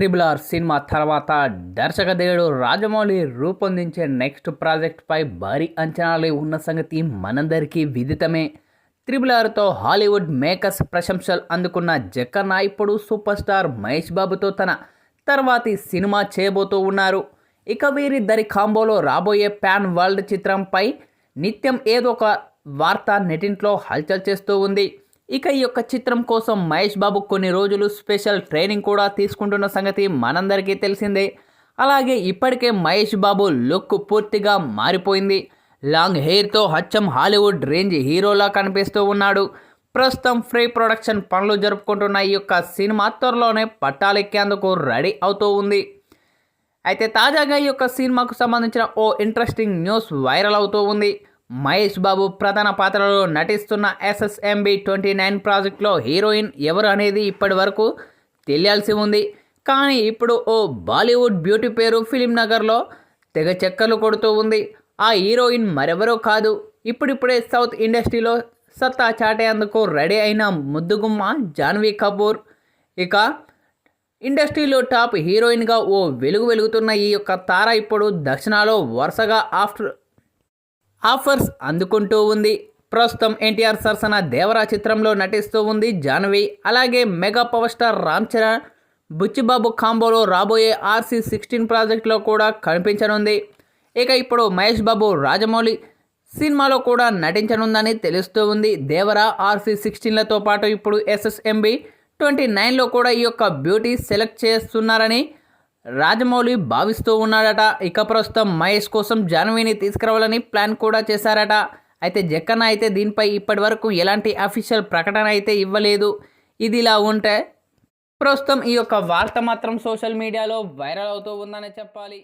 Triple R cinema తర్వాత దర్శకదేవుడు రాజమౌళి రూపొందించే next ప్రాజెక్ట్పై భారీ అంచనాలు ఉన్న సంగతి మనందరికీ విదితమే. త్రిబుల్ ఆర్తో హాలీవుడ్ మేకర్స్ ప్రశంసలు అందుకున్న జక్క నాయకుడు సూపర్ స్టార్ మహేష్ బాబుతో తన తర్వాతి సినిమా చేయబోతూ ఉన్నారు. ఇక వీరిద్దరి కాంబోలో రాబోయే ప్యాన్ వరల్డ్ చిత్రంపై నిత్యం ఏదో ఒక వార్త నెటింట్లో హల్చల్ చేస్తూ ఉంది. ఇక ఈ యొక్క చిత్రం కోసం మహేష్ బాబు కొన్ని రోజులు స్పెషల్ ట్రైనింగ్ కూడా తీసుకుంటున్న సంగతి మనందరికీ తెలిసిందే. అలాగే ఇప్పటికే మహేష్ బాబు లుక్ పూర్తిగా మారిపోయింది. లాంగ్ హెయిర్తో హచ్చం హాలీవుడ్ రేంజ్ హీరోలా కనిపిస్తూ ఉన్నాడు. ప్రస్తుతం ఫ్రీ ప్రొడక్షన్ పనులు జరుపుకుంటున్న ఈ యొక్క సినిమా త్వరలోనే పట్టాలెక్కేందుకు రెడీ అవుతూ ఉంది. అయితే తాజాగా ఈ యొక్క సినిమాకు సంబంధించిన ఓ ఇంట్రెస్టింగ్ న్యూస్ వైరల్ అవుతూ ఉంది. మహేష్ బాబు ప్రధాన పాత్రలో నటిస్తున్న ఎస్ఎస్ఎంబి ట్వంటీ నైన్ ప్రాజెక్ట్లో హీరోయిన్ ఎవరు అనేది ఇప్పటి వరకు తెలియాల్సి ఉంది. కానీ ఇప్పుడు ఓ బాలీవుడ్ బ్యూటీ పేరు ఫిలిం నగర్లో తెగ చెక్కలు కొడుతూ ఉంది. ఆ హీరోయిన్ మరెవరో కాదు. ఇప్పుడిప్పుడే సౌత్ ఇండస్ట్రీలో సత్తా చాటేందుకు రెడీ అయిన ముద్దుగుమ్మ జాన్వీ కపూర్. ఇక ఇండస్ట్రీలో టాప్ హీరోయిన్గా ఓ వెలుగు వెలుగుతున్న ఈ యొక్క తార ఇప్పుడు దక్షిణాలో వరుసగా ఆఫ్టర్ ఆఫర్స్ అందుకుంటూ ఉంది. ప్రస్తుతం ఎన్టీఆర్ సరసన దేవరా చిత్రంలో నటిస్తూ ఉంది జాహ్నవి అలాగే mega power star Ram Charan Buchibabu కాంబోలో రాబోయే ఆర్సీ సిక్స్టీన్ ప్రాజెక్ట్లో కూడా కనిపించనుంది. ఇక ఇప్పుడు మహేష్ బాబు రాజమౌళి సినిమాలో కూడా నటించనుందని తెలుస్తూ ఉంది. దేవరా ఆర్సీ సిక్స్టీన్లతో పాటు ఇప్పుడు ఎస్ఎస్ఎంబి ట్వంటీ నైన్లో కూడా ఈ యొక్క బ్యూటీ సెలెక్ట్ చేస్తున్నారని రాజమౌళి భావిస్తూ ఉన్నాడట. ఇక ప్రస్తుతం మహేష్ కోసం జాన్వీని తీసుకురావాలని ప్లాన్ కూడా చేశారట. అయితే జక్కన్న అయితే దీనిపై ఇప్పటి వరకు ఎలాంటి అఫీషియల్ ప్రకటన అయితే ఇవ్వలేదు. ఇది ఇలా ఉంటే ప్రస్తుతం ఈ యొక్క వార్త మాత్రం సోషల్ మీడియాలో వైరల్ అవుతూ ఉందనే చెప్పాలి.